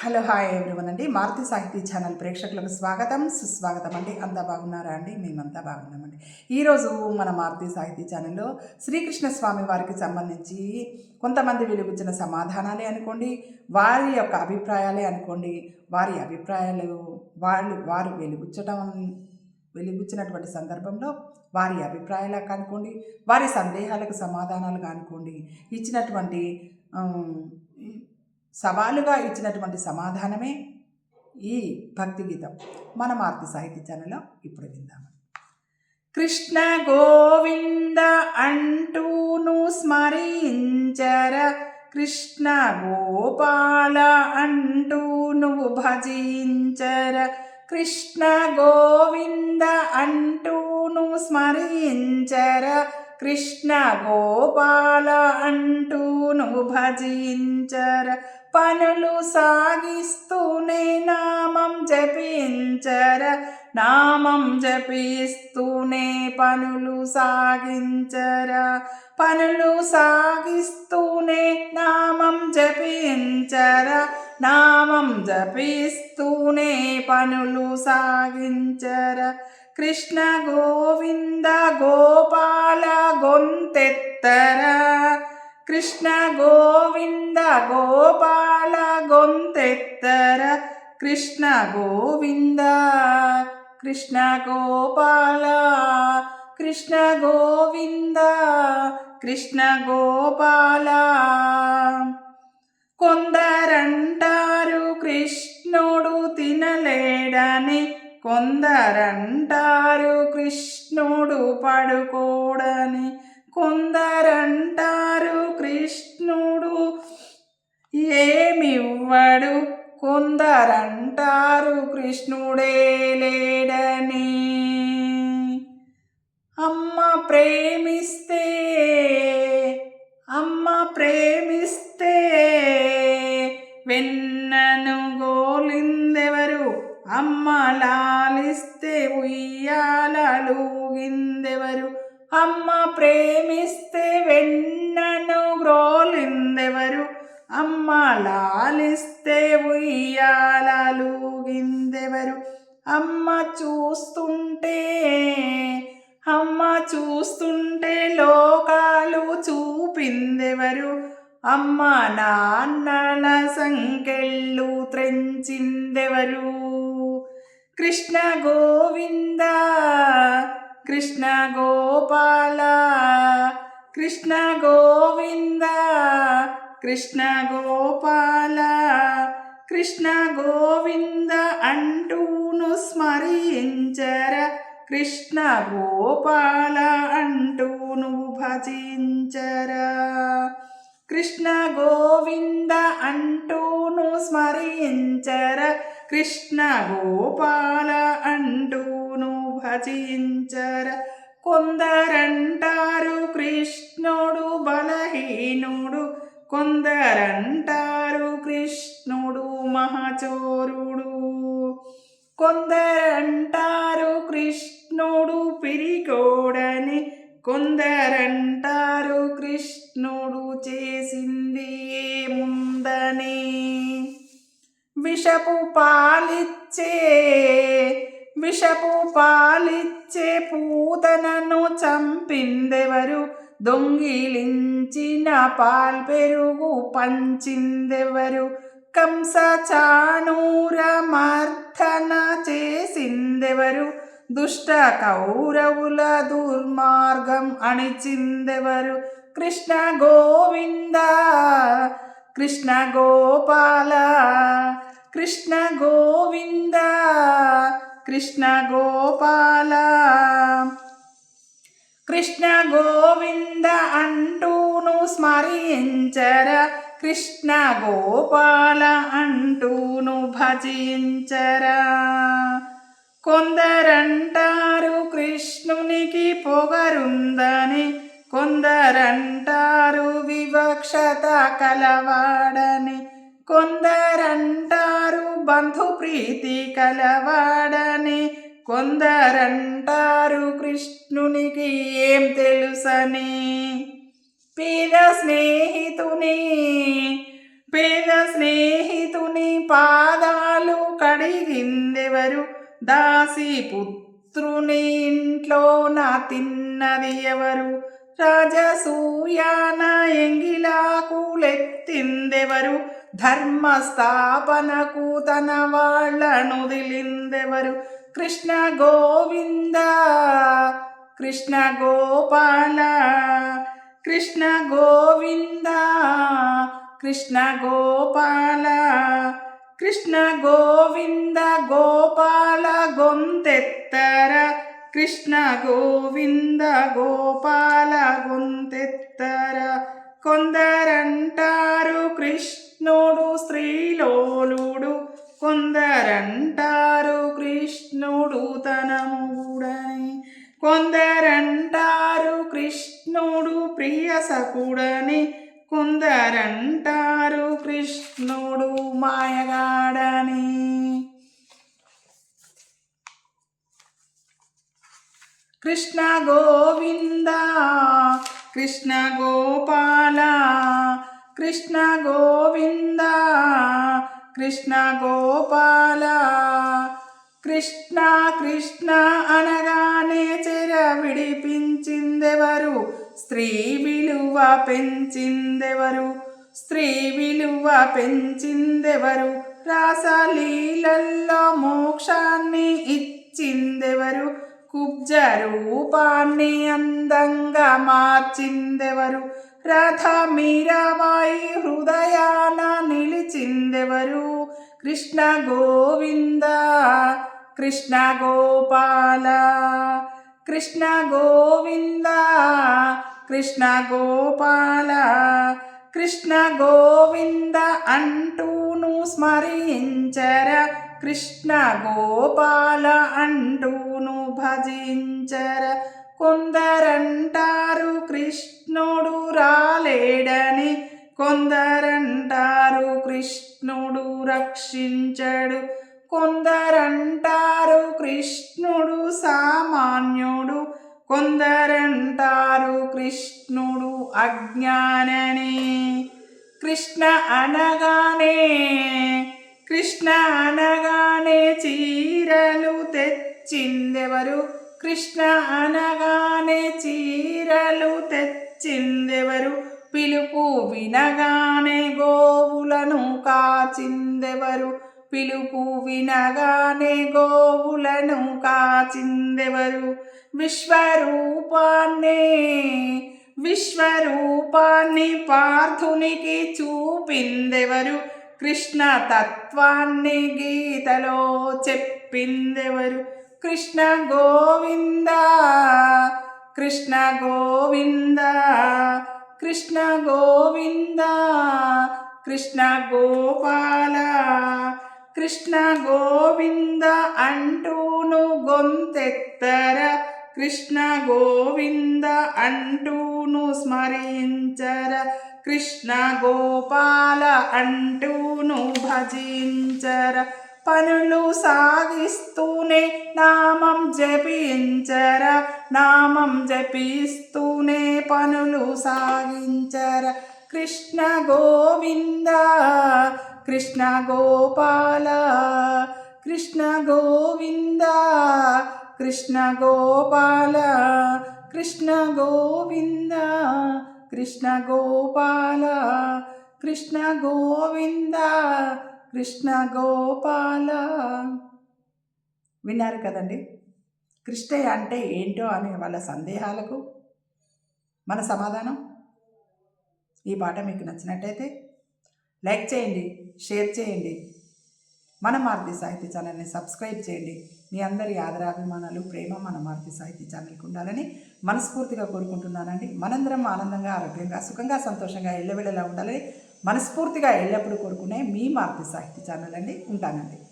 Hello hi everyone అండి. మారుతి సాహితీ channel ప్రేక్షకులకు స్వాగతం సుస్వాగతం అండి. అంతా బాగున్నారా అండి? మేమంతా బాగున్నామండి. ఈరోజు మన మారుతి సాహితీ ఛానల్లో శ్రీకృష్ణ స్వామి వారికి సంబంధించి కొంతమంది వెలుగుచ్చిన సమాధానాలే అనుకోండి వారి యొక్క అభిప్రాయాలే అనుకోండి వారి అభిప్రాయాలు వాళ్ళు వారు వెలుగుచ్చటం వెలుగుచ్చినటువంటి సందర్భంలో వారి అభిప్రాయాలకు అనుకోండి వారి సందేహాలకు సమాధానాలు కానుకోండి. ఇచ్చినటువంటి సవాలుగా ఇచ్చినటువంటి సమాధానమే ఈ భక్తి గీతం మన మార్తి సాహిత్య ఛానల్లో ఇప్పుడు విందాం. కృష్ణ గోవింద అంటూను స్మరించర కృష్ణ గోపాల అంటూ నువ్వు భజించర కృష్ణ గోవింద అంటూ నువ్వు స్మరించర కృష్ణ గోపాల అంటూ నువ్వు భజించర పనులు సాగిస్తూనే నామం జపించర నామం జపిస్తూనే పనులు సాగించర. పనులు సాగిస్తూనే నామం జపించర నామం జపిస్తూనే పనులు సాగించర. కృష్ణ గోవింద గోపాల గొంతెత్తర. కృష్ణ గోవింద గోపాల గొంతెత్తర కృష్ణ గోవింద కృష్ణ గోపాల కృష్ణ గోవింద కృష్ణ గోపాల కొందరంటారు కృష్ణుడు తినలేడని కొందరంటారు కృష్ణుడు పడుకోడని కొందరంటారు కృష్ణుడు ఏమివ్వడు? కొందరంటారు కృష్ణుడే లేడని. అమ్మ ప్రేమిస్తే అమ్మ ప్రేమిస్తే వెన్నను గ్రోలిందెవరు? అమ్మ లాలిస్తే ఉయ్యాలూగిందెవరు అమ్మ చూస్తుంటే అమ్మ చూస్తుంటే లోకాలు చూపిందెవరు? అమ్మ నాన్నల సంకెళ్ళు త్రెంచిందెవరు? కృష్ణ గోవిందా కృష్ణ గోపాల కృష్ణ గోవింద కృష్ణ గోపాల కృష్ణ గోవింద అంటూను స్మరించర కృష్ణ గోపాల అంటూను భజించర. కృష్ణ గోవింద అంటూను స్మరించర కృష్ణ గోపాల అంటూను భజించర కొందరంటారు కృష్ణుడు బలహీనుడు కొందరంటారు కృష్ణుడు మహచోరుడు. కొందరంటారు కృష్ణుడు పిరికోడని కొందరంటారు కృష్ణుడు చేసింది ఏముందని. విషపు పాలిచ్చే విషపు పా పూతనను చంపిందెవరు? దొంగిలించిన పాల్ పెరుగు పంచిందెవరు? కంస చాణూర మర్దన చేసిందెవరు? దుష్ట కౌరవుల దుర్మార్గం అణిచిందెవరు? కృష్ణ గోవింద కృష్ణ గోపాల కృష్ణ గోవింద కృష్ణ గోపాల. కృష్ణ గోవింద అంటూను స్మరించర. కృష్ణ గోపాల అంటూను భజించరా. కొందరంటారు కృష్ణునికి పొగరుందని. కొందరంటారు వివక్షత కలవాడని. కొందరంటారు బంధుప్రీతి కలవాడని కొందరంటారు కృష్ణునికి ఏం తెలుసని. పేద స్నేహితుని పేద స్నేహితుని పాదాలు కడిగిందెవరు? దాసి పుత్రుని ఇంట్లో నా తిన్నది ఎవరు? రాజసూయాన ఎంగిలాకులెత్తిందెవరు ధర్మస్థాపనకు తన వాళ్ళను దిలిందెవరు కృష్ణ గోవింద కృష్ణ గోపాల కృష్ణ గోవింద కృష్ణ గోపాల కృష్ణ గోవింద గోపాల గొంతెత్తర కృష్ణ గోవింద గోపాల గొంతెత్తర. కొందరంటారు కృష్ణుడు స్త్రీలోలుడు కొందరంటారు కృష్ణుడు తన మూడని. కొందరంటారు కృష్ణుడు ప్రియసకుడని కొందరంటారు కృష్ణుడు మాయగాడని. కృష్ణ గోవింద కృష్ణ గోపాల కృష్ణ గోవింద కృష్ణ గోపాల కృష్ణ కృష్ణ అనగానే చెర విడిపించిందెవరు? స్త్రీ విలువ పెంచిందెవరు? స్త్రీ విలువ పెంచిందెవరు? రాసలీలల్లో మోక్షాన్ని ఇచ్చిందెవరు? కుబ్జ రూపాన్ని అందంగా మార్చిందెవరు? రథ మీరాబాయి హృదయాన నిలిచిందెవరు? కృష్ణ గోవింద కృష్ణ గోపాల కృష్ణ గోవింద కృష్ణ గోపాల కృష్ణ గోవింద అంటూను స్మరించర కృష్ణ గోపాల అంటూను భజించర. కొందరంటారు కృష్ణుడు రాలేడని కొందరంటారు కృష్ణుడు రక్షించడు కొందరంటారు కృష్ణుడు సామాన్యుడు కొందరంటారు కృష్ణుడు అజ్ఞానని. కృష్ణ అనగానే కృష్ణ అనగానే చీరలు తెచ్చిందెవరు? కృష్ణ అనగానే చీరలు తెచ్చిందెవరు? పిలుపు వినగానే గోవులను కాచిందెవరు? పిలుపు వినగానే గోవులను కాచిందెవరు? విశ్వరూపాన్నే విశ్వరూపాన్ని పార్థునికి చూపిందెవరు? కృష్ణ తత్వాన్ని గీతలో చెప్పిందెవరు? కృష్ణ గోవింద కృష్ణ గోవింద కృష్ణ గోవింద కృష్ణ గోపాల కృష్ణ గోవింద అంటూను గొంతెత్తర కృష్ణ గోవింద అంటూను స్మరించర కృష్ణ గోపాల అంటూను భజించర. పనులు సాగిస్తూనే నామం జపించర నామం జపిస్తూనే పనులు సాగించర. కృష్ణ గోవింద కృష్ణ గోపాల కృష్ణ గోవింద కృష్ణ గోపాల కృష్ణ గోవింద కృష్ణ గోపాల కృష్ణ గోవింద కృష్ణ గోపాల. విన్నారు కదండి. కృష్ణయ్య అంటే ఏంటో అనే వాళ్ళ సందేహాలకు మన సమాధానం ఈ పాట మీకు నచ్చినట్టయితే లైక్ చేయండి షేర్ చేయండి. మన మారుతి సాహిత్య ఛానల్ని సబ్స్క్రైబ్ చేయండి. మీ అందరి ఆదరాభిమానాలు ప్రేమ మన మారుతి సాహిత్య ఛానల్కి ఉండాలని మనస్ఫూర్తిగా కోరుకుంటున్నానండి. మనందరం ఆనందంగా ఆరోగ్యంగా సుఖంగా సంతోషంగా ఎల్లవెళ్ళలా ఉండాలని మనస్ఫూర్తిగా ఎల్లప్పుడూ కోరుకునే మీ మారుతి సాహిత్య ఛానల్ అండి. ఉంటానండి.